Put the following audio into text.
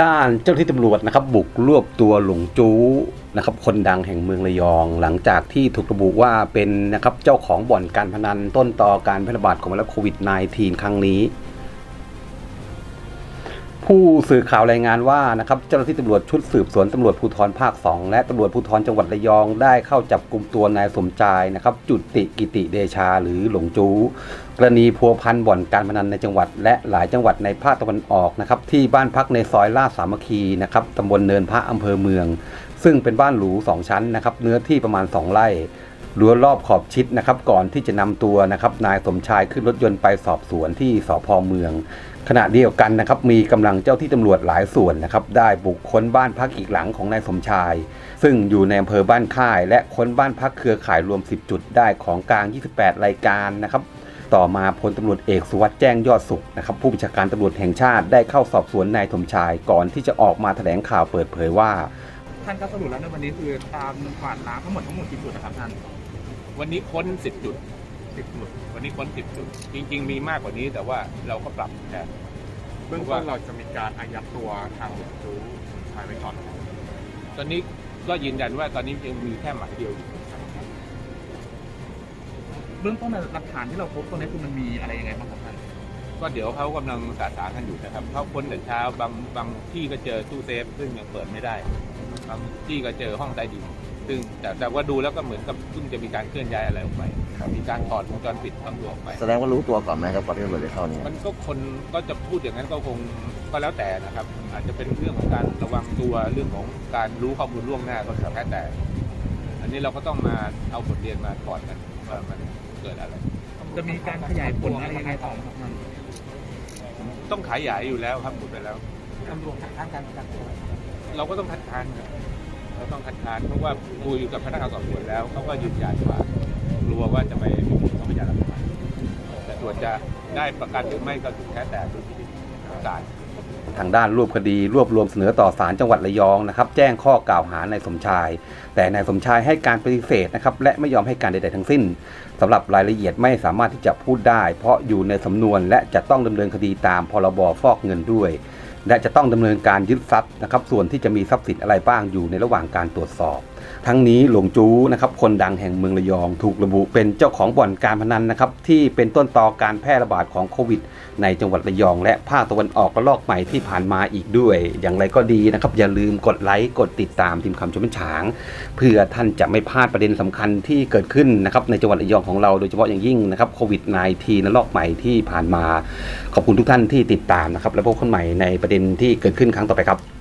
ด้านเจ้าหน้าที่ตำรวจนะครับบุกรวบตัวหลงจู้นะครับคนดังแห่งเมืองระยอง หลังจากที่ถูกระบุว่าเป็นนะครับเจ้าของบ่อนการพนันต้นต่อการแพร่ระบาดของไวรัสโควิด -19 ครั้งนี้ ผู้สื่อข่าวรายงานว่านะครับเจ้าหน้าที่ตำรวจชุดสืบสวนตำรวจภูธรภาค 2 และตำรวจภูธรจังหวัดระยองได้เข้าจับกลุ่มตัวนายสมชายนะครับจุติกิติเดชาหรือหลงจูกรณีพัวพันบ่อนการพนันในจังหวัด และหลายจังหวัดในภาคตะวันออกนะครับที่บ้านพักในซอยลาดสามัคคีนะครับตำบลเนินพระอำเภอเมือง ซึ่งเป็นบ้านหรูสองชั้นนะครับเนื้อที่ประมาณ 2 ไร่ รั้วรอบขอบชิดนะครับก่อนที่จะนำตัวนะครับนายสมชายขึ้นรถยนต์ไปสอบสวนที่สพเมือง ขณะเดียวกันนะครับมีกำลังเจ้าที่ตำรวจหลายส่วนนะครับได้บุกค้นบ้านพักอีกหลังของนายสมชาย ซึ่งอยู่ในอำเภอบ้านค่าย และค้นบ้านพักเครือข่ายรวม 10 จุดได้ของกลาง 28 รายการนะครับต่อมาพลตำรวจเอกสุวัสด์แจ้งยอดสุขนะครับผู้บัญชาการตำรวจแห่งชาติได้เข้าสอบสวนนายสมชายก่อนที่จะออกมาแถลงข่าวเปิดเผยว่าท่านก็สรุปแล้วในวันนี้คือตามกวาดล้างทั้งหมดทั้งหมดกี่จุดนะครับท่าน วันนี้ค้นสิบจุดสิบจุด วันนี้ค้นสิบจุด จริง ๆ มีมากกว่านี้แต่ว่าเราก็ปรับแทนเบื้องต้นเราจะมีการอายัดตัวทางหลวงจูชายไว้ก่อนตอนนี้ก็ยืนยันว่าตอนนี้ยังมีแค่หมายเดียวอยู่เบื้องต้นหลักฐานที่เราพบตรงนี้คือมันมีอะไรยังไงบ้างครับท่านก็เดี๋ยวเขากำลังสาสางกันอยู่นะครับเขาค้นแต่เช้าบางบางที่ก็เจอตู้เซฟซึ่งยังเปิดไม่ได้บางที่ก็เจอห้องใต้ดิน ซึ่งแต่แต่ว่าดูแล้วก็เหมือนกับเพิ่งจะมีการเคลื่อนย้ายอะไรออกไป มีการถอดวงจรปิดบางตัวออกไป แสดงว่ารู้ตัวก่อนไหมครับก่อนที่ตำรวจจะเข้าเนี่ยมันก็คนก็จะพูดอย่างนั้นก็คงก็แล้วแต่นะครับ อาจจะเป็นเรื่องของการระวังตัวเรื่องของการรู้ข้อมูลล่วงหน้าก็แล้วแต่ อันนี้เราก็ต้องมาเอาบทเรียนมาก่อนกันว่ามันเกิดอะไร จะมีการขยายผลอะไรยังไงต่อไหมครับท่านต้องขายใหญ่อยู่แล้วครับพูดไปแล้วตำรวจคัดค้านการประกันตัวเราก็ต้องคัดค้านครับ เราต้องคัดค้านเพราะว่าคุยกับพนักงานสอบสวนแล้วเขาก็ยืนยันว่ากลัวว่าจะไปมีผลต่อพยานหลักฐาแต่ส่วนจะได้ประกันหรือไม่ก็สุดแท้แต่ดุลพินิจของศาลทางด้านรวบคดีรวบรวมเสนอต่อศาลจังหวัดระยองนะครับ แจ้งข้อกล่าวหานายสมชาย แต่นายสมชายให้การปฏิเสธนะครับ และไม่ยอมให้การใดๆทั้งสิ้นสำหรับรายละเอียดไม่สามารถที่จะพูดได้ เพราะอยู่ในสำนวนและจะต้องดำเนินคดีตามพรบฟอกเงินด้วย และจะต้องดำเนินการยึดทรัพย์นะครับ ส่วนที่จะมีทรัพย์สินอะไรบ้างอยู่ในระหว่างการตรวจสอบ ทั้งนี้หลวงจู้นะครับคนดังแห่งเมืองระยอง ถูกระบุเป็นเจ้าของบ่อนการพนันนะครับที่เป็นต้นตอการแพร่ระบาดของโควิด ในจังหวัดระยอง และภาคตะวันออกระลอกใหม่ที่ผ่านมาอีกด้วย อย่างไรก็ดีนะครับอย่าลืมกดไลค์กดติดตามทีมคำชมฉาง เพื่อท่านจะไม่พลาดประเด็นสำคัญที่เกิดขึ้นนะครับในจังหวัดระยองของเราโดยเฉพาะอย่างยิ่งนะครับโควิด -19 ระลอกใหม่ที่ผ่านมา ขอบคุณทุกท่านที่ติดตามนะครับและพบกันใหม่ในประเด็นที่เกิดขึ้นครั้งต่อไปครับ